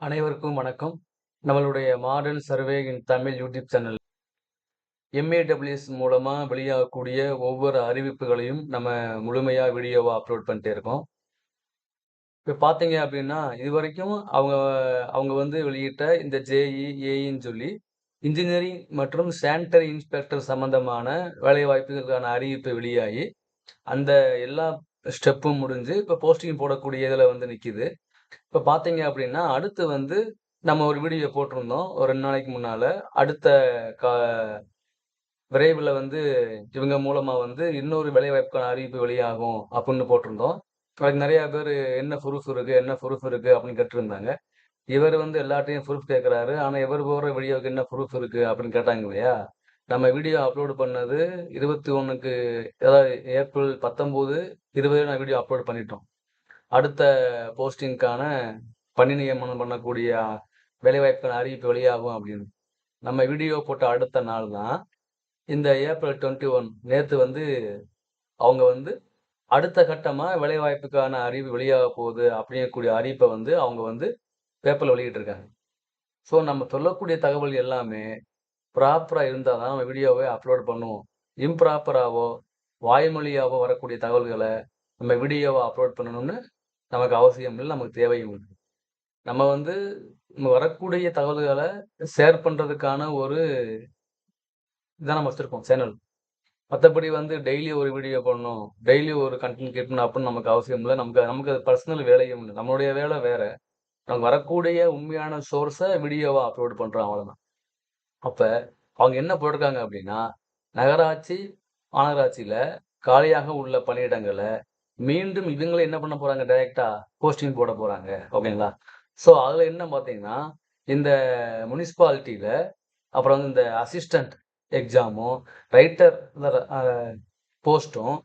அனைவருக்கும் வணக்கம். நம்மளுடைய modern survey in Tamil YouTube channel MAWS மூலமாக வெளியாகக்கூடிய ஒவ்வொரு அறிவிப்புகளையும் நம்ம முழுமையாக வீடியோவாக அப்லோட் பண்ணிட்டே இருக்கோம். இப்போ பார்த்தீங்க அப்படின்னா இது வரைக்கும் அவங்க அவங்க வந்து வெளியிட்ட இந்த ஜேஇ ஏஇன்னு சொல்லி இன்ஜினியரிங் மற்றும் சானிட்டரி இன்ஸ்பெக்டர் சம்பந்தமான வேலைவாய்ப்புகளுக்கான அறிவிப்பு வெளியாகி அந்த எல்லா ஸ்டெப்பும் முடிஞ்சு இப்போ போஸ்டிங் போடக்கூடிய இதில் வந்து நிற்கிது இப்போ பார்த்தீங்க அப்படின்னா அடுத்து வந்து நம்ம ஒரு வீடியோ போட்டிருந்தோம் ஒரு ரெண்டு நாளைக்கு முன்னால். அடுத்த கா விரைவில் வந்து இவங்க மூலமாக வந்து இன்னொரு வேலைவாய்ப்புக்கான அறிவிப்பு வெளியாகும் அப்படின்னு போட்டிருந்தோம். அதுக்கு நிறையா பேர் என்ன ப்ரூஃப் இருக்குது என்ன ப்ரூஃப் இருக்குது அப்படின்னு கேட்டிருந்தாங்க. இவர் வந்து எல்லாத்தையும் ப்ரூஃப் கேட்குறாரு. ஆனால் இவர் போகிற வீடியோவுக்கு என்ன ப்ரூஃப் இருக்குது அப்படின்னு கேட்டாங்க இல்லையா? நம்ம வீடியோ அப்லோடு பண்ணது இருபத்தி ஒன்றுக்கு அதாவது ஏப்ரல் பத்தொம்போது இருபது நான் வீடியோ அப்லோட் பண்ணிட்டோம். அடுத்த போஸ்டிங்க்கான பணி நியமனம் பண்ணக்கூடிய வேலைவாய்ப்புக்கான அறிவிப்பு வெளியாகும் அப்படின்னு. நம்ம வீடியோ போட்ட அடுத்த நாள் தான் இந்த ஏப்ரல் டுவெண்ட்டி ஒன் நேற்று வந்து அவங்க வந்து அடுத்த கட்டமாக வேலைவாய்ப்புக்கான அறிவு வெளியாக போகுது அப்படிங்கக்கூடிய அறிவிப்பை வந்து அவங்க வந்து பேப்பரில் வெளியிட்டிருக்காங்க ஸோ நம்ம சொல்லக்கூடிய தகவல் எல்லாமே ப்ராப்பராக இருந்தால் தான் நம்ம வீடியோவை அப்லோட் பண்ணுவோம். இம்ப்ராப்பராகவோ வாய்மொழியாகவோ வரக்கூடிய தகவல்களை நம்ம வீடியோவை அப்லோட் பண்ணணும்னு நமக்கு அவசியம் இல்லை நமக்கு தேவையும் இல்லை. நம்ம வந்து நம்ம வரக்கூடிய தகவல்களை ஷேர் பண்ணுறதுக்கான ஒரு இதான் நம்ம வச்சுருக்கோம் சேனல் மற்றபடி வந்து டெய்லி ஒரு வீடியோ பண்ணணும் டெய்லி ஒரு கண்டென்ட் கேட்கணும் அப்படின்னு நமக்கு அவசியம் இல்லை. நமக்கு நமக்கு அது பர்சனல் வேலையும் இல்லை. நம்மளுடைய வேலை வேற. நமக்கு வரக்கூடிய உண்மையான சோர்ஸை வீடியோவாக அப்லோட் பண்ணுறோம் அவ்வளோதான் அப்போ அவங்க என்ன போட்டிருக்காங்க அப்படின்னா நகராட்சி மாநகராட்சியில் காலியாக உள்ள பணியிடங்களை மீண்டும் இதுங்களை என்ன பண்ண போகிறாங்க டைரெக்டாக போஸ்டிங் போட போகிறாங்க ஓகேங்களா? ஸோ அதில் என்ன பார்த்தீங்கன்னா இந்த முனிசிபாலிட்டியில் அப்புறம் வந்து இந்த அசிஸ்டண்ட் எக்ஸாமும் ரைட்டர் போஸ்ட்டும்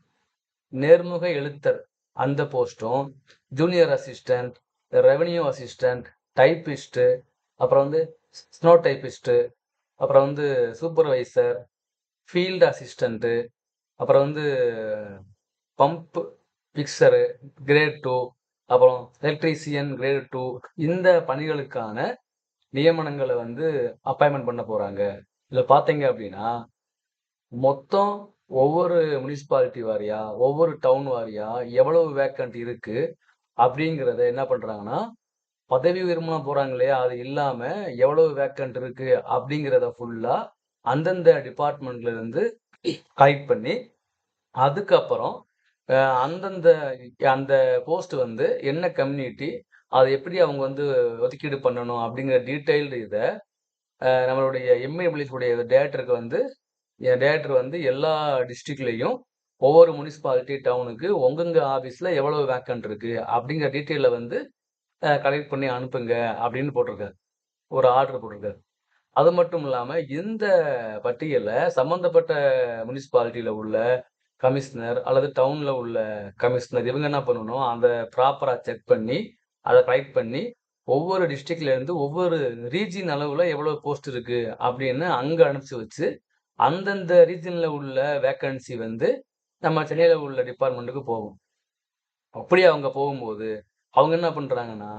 நேர்முக எழுத்தர் அந்த போஸ்ட்டும் junior assistant revenue assistant typist அப்புறம் வந்து ஸ்னோ டைப்பிஸ்ட்டு அப்புறம் வந்து சூப்பர்வைசர் ஃபீல்டு அசிஸ்டண்ட்டு அப்புறம் வந்து பம்ப் பிக்சரு கிரேட் டூ அப்புறம் எலக்ட்ரீசியன் கிரேட் டூ இந்த பணிகளுக்கான நியமனங்களை வந்து அப்பாயின்மெண்ட் பண்ண போகிறாங்க இதில் பார்த்தீங்க அப்படின்னா மொத்தம் ஒவ்வொரு முனிசிபாலிட்டி வாரியா ஒவ்வொரு டவுன் வாரியா எவ்வளவு வேக்கண்ட் இருக்கு அப்படிங்கிறத என்ன பண்ணுறாங்கன்னா பதவி உயர்மனம் போகிறாங்க இல்லையா? அது இல்லாமல் எவ்வளவு வேக்கண்ட் இருக்கு அப்படிங்கிறத ஃபுல்லாக அந்தந்த டிபார்ட்மெண்ட்லேருந்து கலெக்ட் பண்ணி அதுக்கப்புறம் அந்தந்த அந்த போஸ்ட் வந்து என்ன கம்யூனிட்டி அதை எப்படி அவங்க வந்து ஒதுக்கீடு பண்ணணும் அப்படிங்கிற டீட்டெயில்டு இதை நம்மளுடைய எம்ஏபிளிஸுடைய டேரக்டருக்கு வந்து என் டேரக்டர் வந்து எல்லா டிஸ்ட்ரிக்ட்லேயும் ஒவ்வொரு முனிசிபாலிட்டி டவுனுக்கு உங்கங்க ஆஃபீஸில் எவ்வளோ வேக்கண்ட் இருக்குது அப்படிங்கிற டீட்டெயிலில் வந்து கலெக்ட் பண்ணி அனுப்புங்க அப்படின்னு போட்டிருக்காரு. ஒரு ஆர்டர் போட்டிருக்காரு. அது மட்டும் இல்லாமல் இந்த பட்டியலில் சம்மந்தப்பட்ட முனிசிபாலிட்டியில் உள்ள கமிஷனர் அல்லது டவுனில் உள்ள கமிஷனர் இவங்க என்ன பண்ணணும்? அந்த ப்ராப்பராக செக் பண்ணி அதை கலெக்ட் பண்ணி ஒவ்வொரு டிஸ்ட்ரிக்ட்லேருந்து ஒவ்வொரு ரீஜின் அளவில் எவ்வளோ போஸ்ட் இருக்குது அப்படின்னு அங்கே அனுப்பிச்சி வச்சு அந்தந்த ரீஜனில் உள்ள வேக்கன்சி வந்து நம்ம சென்னையில் உள்ள டிபார்ட்மெண்ட்டுக்கு போகும். அப்படி அவங்க போகும்போது அவங்க என்ன பண்ணுறாங்கன்னா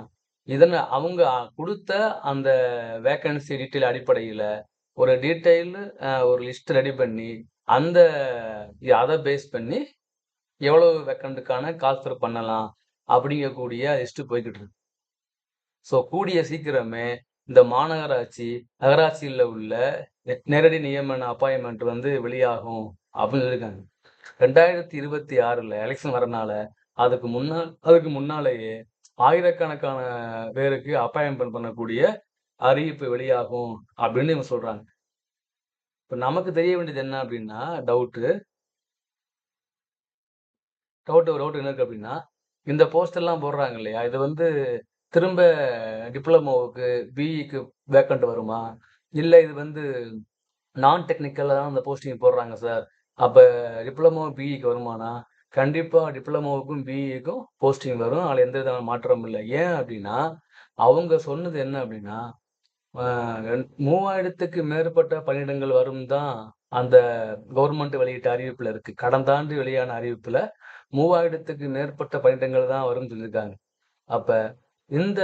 இதனை அவங்க கொடுத்த அந்த வேக்கன்சி டீட்டெயில் அடிப்படையில் ஒரு டீட்டெயில் ஒரு லிஸ்ட் ரெடி பண்ணி அந்த அதை பேஸ் பண்ணி எவ்வளோ வெக்கண்ட்டுக்கான கால்ஃபர் பண்ணலாம் அப்படிங்கக்கூடிய லிஸ்ட்டு போய்கிட்டு இருக்கு. ஸோ கூடிய சீக்கிரமே இந்த மாநகராட்சி நகராட்சியில் உள்ள நேரடி நியமன அப்பாயின்மெண்ட் வந்து வெளியாகும் அப்படின்னு சொல்லியிருக்காங்க. ரெண்டாயிரத்தி இருபத்தி ஆறில் எலெக்ஷன் வரனால அதுக்கு முன்னால் அதுக்கு முன்னாலேயே ஆயிரக்கணக்கான பேருக்கு அப்பாயின்மெண்ட் பண்ணக்கூடிய அறிவிப்பு வெளியாகும் அப்படின்னு இவங்க சொல்கிறாங்க இப்போ நமக்கு தெரிய வேண்டியது என்ன அப்படின்னா டவுட்டு டவுட்டு ஒரு டவுட் என்ன இருக்கு அப்படின்னா இந்த போஸ்ட் எல்லாம் போடுறாங்க இல்லையா? இது வந்து திரும்ப டிப்ளமோவுக்கு பிஇக்கு வேக்கண்ட் வருமா? இல்லை இது வந்து நான் டெக்னிக்கலாக தான் அந்த போஸ்டிங் போடுறாங்க சார் அப்போ டிப்ளமோ பிஇக்கு வருமானா? கண்டிப்பாக டிப்ளமோவுக்கும் பிஇக்கும் போஸ்டிங் வரும். அதில் எந்த விதமான மாற்றமும் இல்லை. ஏன் அப்படின்னா அவங்க சொன்னது என்ன அப்படின்னா மூவாயிரத்துக்கு மேற்பட்ட பணியிடங்கள் வரும் தான் அந்த கவர்மெண்ட் வெளியிட்ட அறிவிப்பில் இருக்கு கடந்த ஆண்டு வெளியான அறிவிப்பில் மூவாயிரத்துக்கு மேற்பட்ட பணியிடங்கள் தான் வரும்னு சொல்லியிருக்காங்க அப்போ இந்த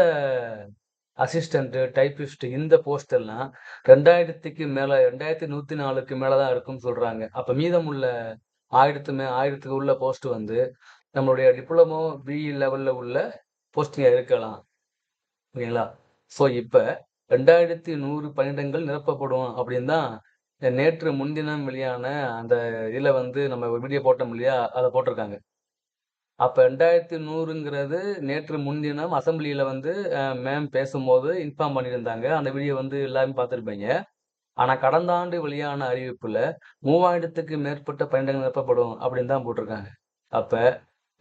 அசிஸ்டன்ட், டைப்பிஸ்ட் இந்த போஸ்ட் எல்லாம் 2000க்கு மேல 2104க்கு மேல தான் இருக்கும்னு சொல்றாங்க. அப்ப மீதமுள்ள 1000 மே 1000க்கு உள்ள போஸ்ட் வந்து நம்மளுடைய டிப்ளமோ, பிஇ லெவல்ல உள்ள போஸ்டிங்காக இருக்கலாம். ஓகேங்களா? ஸோ இப்போ 2100 பணியிடங்கள் நிரப்பப்படும் அப்படின்னு தான் நேற்று முன்தினம் வெளியான அந்த இதில் வந்து நம்ம வீடியோ போட்டோம் இல்லையா? அதை போட்டிருக்காங்க. அப்போ ரெண்டாயிரத்தி நூறுங்கிறது நேற்று முன்தினம் அசம்பிளியில் வந்து மேம் பேசும்போது இன்ஃபார்ம் பண்ணியிருந்தாங்க. அந்த வீடியோ வந்து எல்லாருமே பார்த்துருப்பீங்க ஆனால் கடந்த ஆண்டு வெளியான அறிவிப்பில் மூவாயிரத்துக்கு மேற்பட்ட பணியிடங்கள் நிரப்பப்படும் அப்படின்னு தான் போட்டிருக்காங்க. அப்போ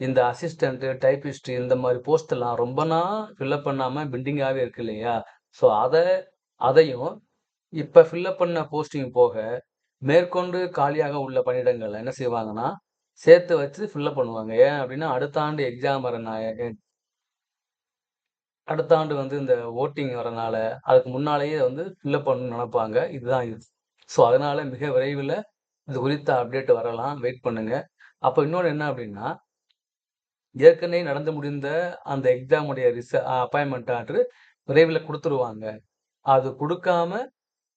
இந்த அசிஸ்டண்ட்டு டைப்பிஸ்ட் இந்த மாதிரி போஸ்ட் எல்லாம் ரொம்ப நாள் ஃபில் பண்ணாமல் பெண்டிங்காவே இருக்கு இல்லையா? ஸோ அதை அதையும் இப்போ ஃபில்லப் பண்ண போஸ்டிங் போக மேற்கொண்டு காலியாக உள்ள பணியிடங்கள என்ன செய்வாங்கன்னா, சேர்த்து வச்சு ஃபில்லப் பண்ணுவாங்க. ஏன் அப்படின்னா அடுத்த ஆண்டு எக்ஸாம் வரனால அடுத்த ஆண்டு வந்து இந்த ஓட்டிங் வரனால, அதுக்கு முன்னாலேயே வந்து ஃபில்லப் பண்ணணும்னு நினைப்பாங்க இதுதான் இது. ஸோ அதனால மிக விரைவில இது குறித்த அப்டேட் வரலாம். வெயிட் பண்ணுங்க. அப்போ இன்னொன்னு என்ன அப்படின்னா ஏற்கனவே நடந்து முடிந்த அந்த எக்ஸாமுடைய ரிச அப்பாயின்மெண்ட் ஆர்டர் விரைவில குடுத்துருவாங்க. அது கொடுக்காம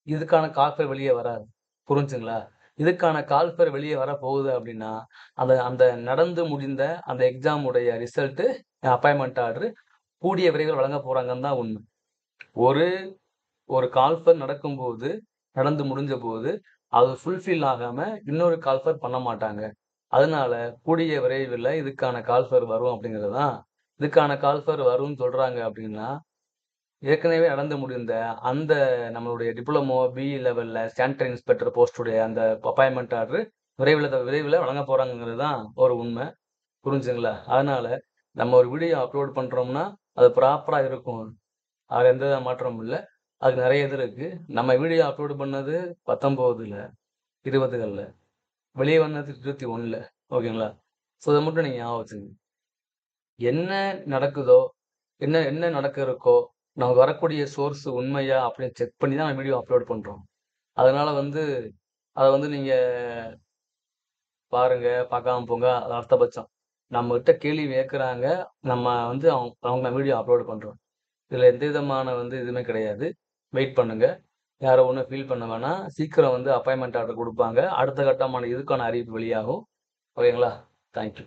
இதுக்கான கால்ஃபர் வெளியே வராது. புரிஞ்சுங்களா? இதுக்கான கால்ஃபர் வர போகுது அப்படின்னா, அந்த அந்த நடந்து முடிந்த அந்த எக்ஸாம் உடைய ரிசல்ட் அப்பாயின்ட்மென்ட் ஆர்டர் கூடிய விரைவில் வழங்க போறாங்கன்னு தான் உண்மை. ஒரு ஒரு கால்ஃபர் நடக்கும்போது, நடந்து முடிஞ்ச போது அது ஃபுல்ஃபில் ஆகாம இன்னொரு கால்ஃபர் பண்ண மாட்டாங்க. அதனால கூடிய விரைவில இதுக்கான கால்ஃபர் வரும் அப்படிங்கிறது தான் இதுக்கான கால்ஃபர் வரும்னு சொல்றாங்க அப்படின்னா, ஏற்கனவே நடந்து முடிந்த அந்த நம்மளுடைய டிப்ளமோ, பிஇ லெவலில் சானிட்டரி இன்ஸ்பெக்டர் போஸ்டுடைய அந்த அப்பாயின்மெண்ட் ஆர்டர் விரைவில் விரைவில் வழங்கப் போகிறாங்கிறது தான் ஒரு உண்மை. புரிஞ்சுங்களா? அதனால் நம்ம ஒரு வீடியோ அப்லோட் பண்ணுறோம்னா அது ப்ராப்பராக இருக்கும். அதில் எந்த மாற்றமும் இல்லை அதுக்கு நிறைய இது இருக்குது நம்ம வீடியோ அப்லோடு பண்ணது பத்தொம்போதில் இருபதுகளில் வெளியே வந்தது 21ல. ஓகேங்களா? ஸோ இதை மட்டும் நீங்கள் ஞாபகம் வச்சுங்க என்ன நடக்குதோ, என்ன என்ன நடக்க இருக்கோ, நமக்கு வரக்கூடிய சோர்ஸ் உண்மையா அப்படின்னு செக் பண்ணி தான் வீடியோ அப்லோட் பண்ணுறோம் அதனால வந்து அதை வந்து நீங்கள் பாருங்க, பார்க்காம போங்க. அது அர்த்தபட்சம் நம்மகிட்ட கேள்வி கேட்கறாங்க. நம்ம வந்து அவங்க அவங்க வீடியோ அப்லோட் பண்ணுறோம் இதில் எந்த விதமான வந்து இதுவுமே கிடையாது. வெயிட் பண்ணுங்க. யாரும் ஒன்றும் ஃபீல் பண்ண வேணாம். சீக்கிரம் வந்து அப்பாயின்மெண்ட் ஆர்டர் கொடுப்பாங்க அடுத்த கட்டமான இதுக்கான அறிவிப்பு வெளியாகும். ஓகேங்களா? Thank you.